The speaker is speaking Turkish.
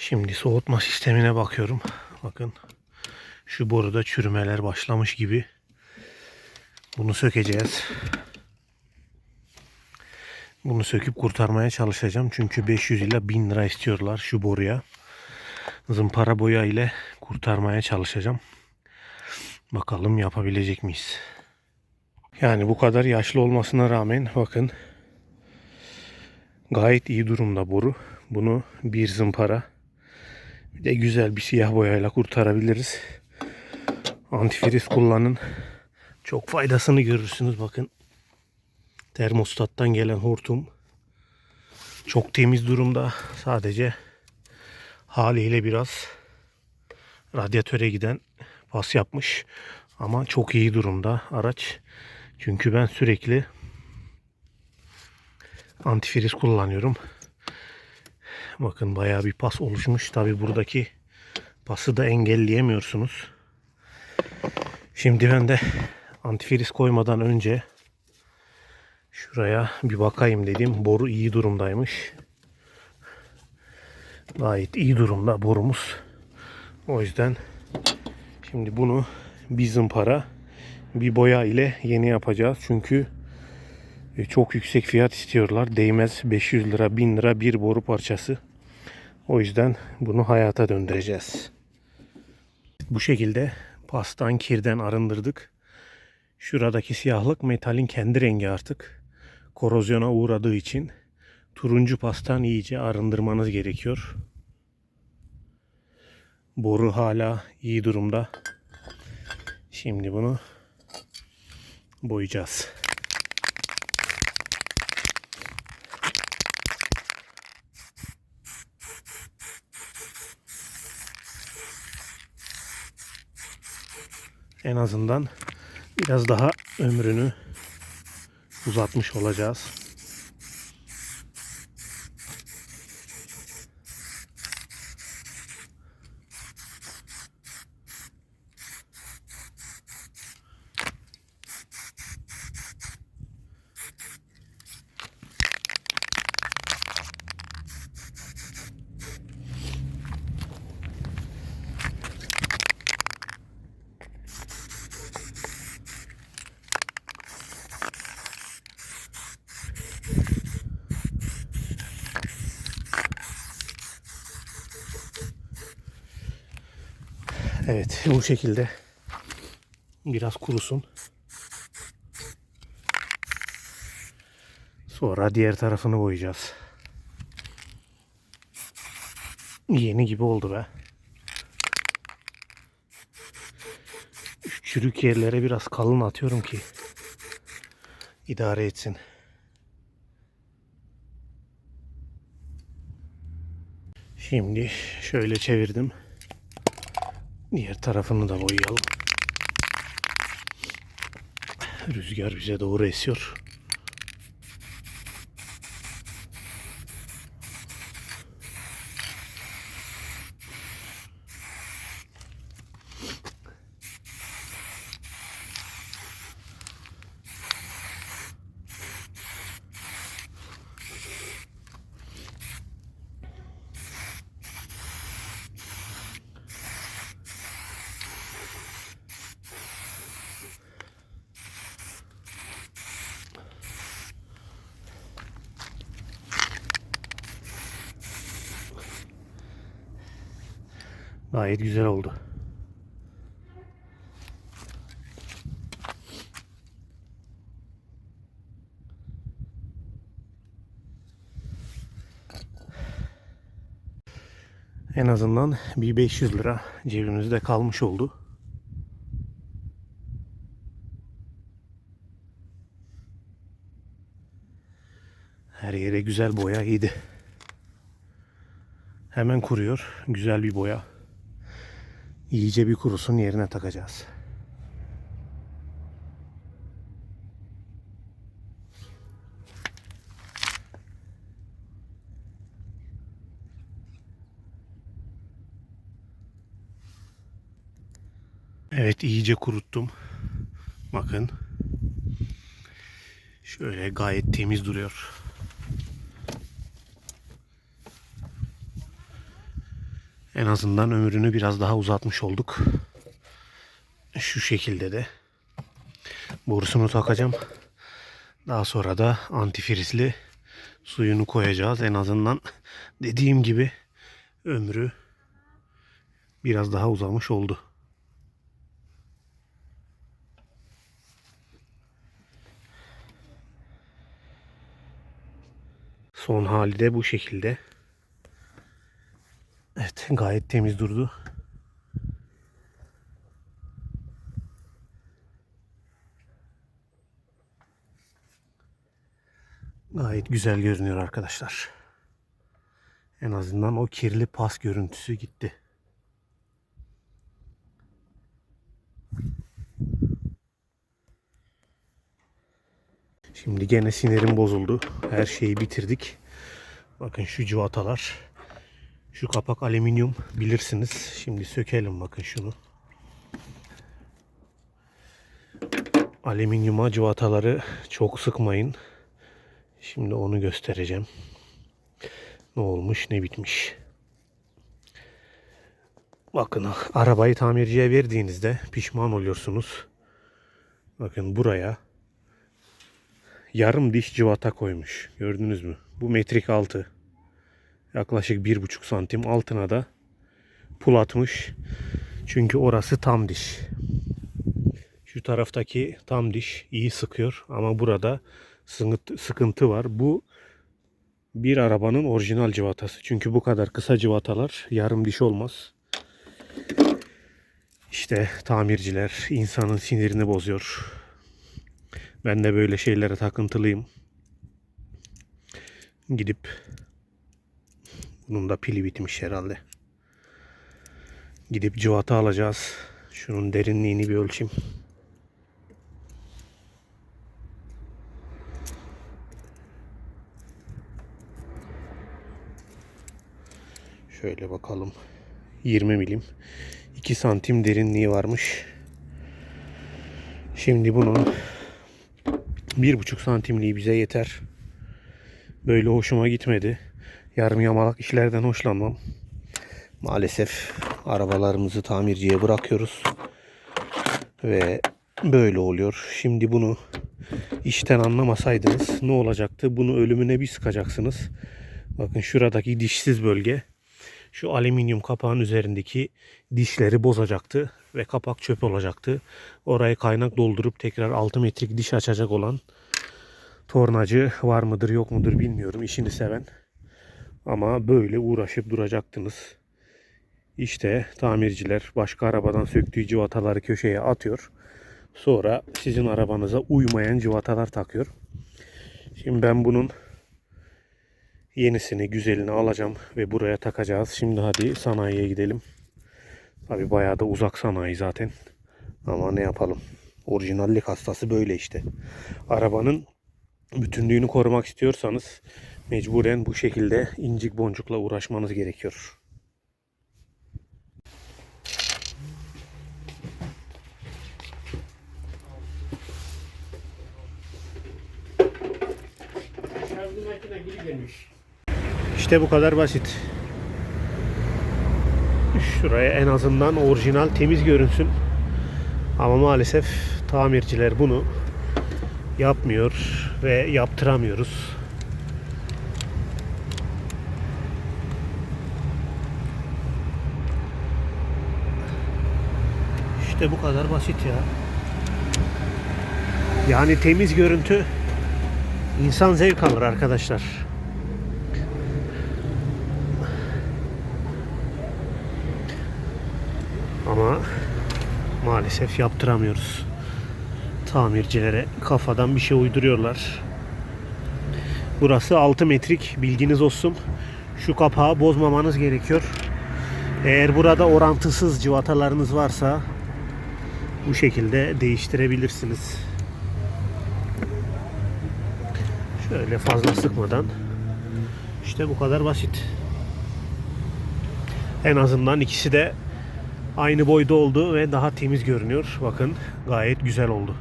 Şimdi soğutma sistemine bakıyorum. Bakın şu boruda çürümeler başlamış gibi. Bunu sökeceğiz. Bunu söküp kurtarmaya çalışacağım. Çünkü 500 ile 1000 lira istiyorlar şu boruya. Zımpara boya ile kurtarmaya çalışacağım. Bakalım yapabilecek miyiz? Yani bu kadar yaşlı olmasına rağmen bakın gayet iyi durumda boru. Bunu bir zımpara bir de güzel bir siyah boyayla kurtarabiliriz. Antifriz kullanın. Çok faydasını görürsünüz bakın. Termostattan gelen hortum çok temiz durumda. Sadece haliyle biraz radyatöre giden pas yapmış. Ama çok iyi durumda araç. Çünkü ben sürekli antifriz kullanıyorum. Bakın bayağı bir pas oluşmuş. Tabi buradaki pası da engelleyemiyorsunuz. Şimdi ben de antifriz koymadan önce şuraya bir bakayım dedim. Boru iyi durumdaymış. Gayet iyi durumda borumuz. O yüzden şimdi bunu bir zımpara bir boya ile yeni yapacağız. Çünkü e, çok yüksek fiyat istiyorlar. Değmez 500 lira 1000 lira bir boru parçası. O yüzden bunu hayata döndüreceğiz. Bu şekilde pastan kirden arındırdık. Şuradaki siyahlık metalin kendi rengi artık. Korozyona uğradığı için turuncu pastan iyice arındırmanız gerekiyor. Boru hala iyi durumda. Şimdi bunu boyayacağız. En azından biraz daha ömrünü uzatmış olacağız. Evet bu şekilde biraz kurusun. Sonra diğer tarafını boyayacağız. Yeni gibi oldu be. Çürük yerlere biraz kalın atıyorum ki idare etsin. Şimdi şöyle çevirdim. Diğer tarafını da boyayalım. Rüzgar bize doğru esiyor. Gayet güzel oldu. En azından bir 500 lira cebimizde kalmış oldu. Her yere güzel boya iyiydi. Hemen kuruyor. Güzel bir boya. İyice bir kurusun yerine takacağız. Evet iyice kuruttum. Bakın. Şöyle gayet temiz duruyor. En azından ömrünü biraz daha uzatmış olduk. Şu şekilde de borusunu takacağım. Daha sonra da antifrizli suyunu koyacağız. En azından dediğim gibi ömrü biraz daha uzamış oldu. Son hali de bu şekilde. Gayet temiz durdu. Gayet güzel görünüyor arkadaşlar. En azından o kirli pas görüntüsü gitti. Şimdi gene sinirim bozuldu. Her şeyi bitirdik. Bakın şu civatalar. Şu kapak alüminyum bilirsiniz. Şimdi sökelim bakın şunu. Alüminyuma civataları çok sıkmayın. Şimdi onu göstereceğim. Ne olmuş ne bitmiş. Bakın arabayı tamirciye verdiğinizde pişman oluyorsunuz. Bakın buraya yarım diş civata koymuş. Gördünüz mü? Bu metrik altı. Yaklaşık bir buçuk santim altına da pul atmış. Çünkü orası tam diş. Şu taraftaki tam diş iyi sıkıyor ama burada sıkıntı var. Bu bir arabanın orijinal civatası. Çünkü bu kadar kısa civatalar yarım diş olmaz. İşte tamirciler insanın sinirini bozuyor. Ben de böyle şeylere takıntılıyım. Gidip bunun da pili bitmiş herhalde. Gidip civata alacağız. Şunun derinliğini bir ölçeyim. Şöyle bakalım. 20 milim. 2 santim derinliği varmış. Şimdi bunun bir buçuk santimliği bize yeter. Böyle hoşuma gitmedi. Yarım yamalak işlerden hoşlanmam. Maalesef arabalarımızı tamirciye bırakıyoruz. Ve böyle oluyor. Şimdi bunu işten anlamasaydınız ne olacaktı? Bunu ölümüne bir sıkacaksınız. Bakın şuradaki dişsiz bölge şu alüminyum kapağın üzerindeki dişleri bozacaktı ve kapak çöp olacaktı. Orayı kaynak doldurup tekrar 6 metrik diş açacak olan tornacı var mıdır yok mudur bilmiyorum işini seven. Ama böyle uğraşıp duracaktınız. İşte tamirciler başka arabadan söktüğü civataları köşeye atıyor. Sonra sizin arabanıza uymayan civatalar takıyor. Şimdi ben bunun yenisini, güzelini alacağım ve buraya takacağız. Şimdi hadi sanayiye gidelim. Tabi bayağı da uzak sanayi zaten. Ama ne yapalım. Orijinallik hastası böyle işte. Arabanın bütünlüğünü korumak istiyorsanız mecburen bu şekilde incik boncukla uğraşmanız gerekiyor. İşte bu kadar basit. Şuraya en azından orijinal temiz görünsün. Ama maalesef tamirciler bunu yapmıyor ve yaptıramıyoruz. İşte bu kadar basit ya. Yani temiz görüntü insan zevk alır arkadaşlar. Ama maalesef yaptıramıyoruz. Tamircilere kafadan bir şey uyduruyorlar. Burası 6 metrik bilginiz olsun. Şu kapağı bozmamanız gerekiyor. Eğer burada orantısız civatalarınız varsa bu şekilde değiştirebilirsiniz. Şöyle fazla sıkmadan işte bu kadar basit. En azından ikisi de aynı boyda oldu ve daha temiz görünüyor. Bakın gayet güzel oldu.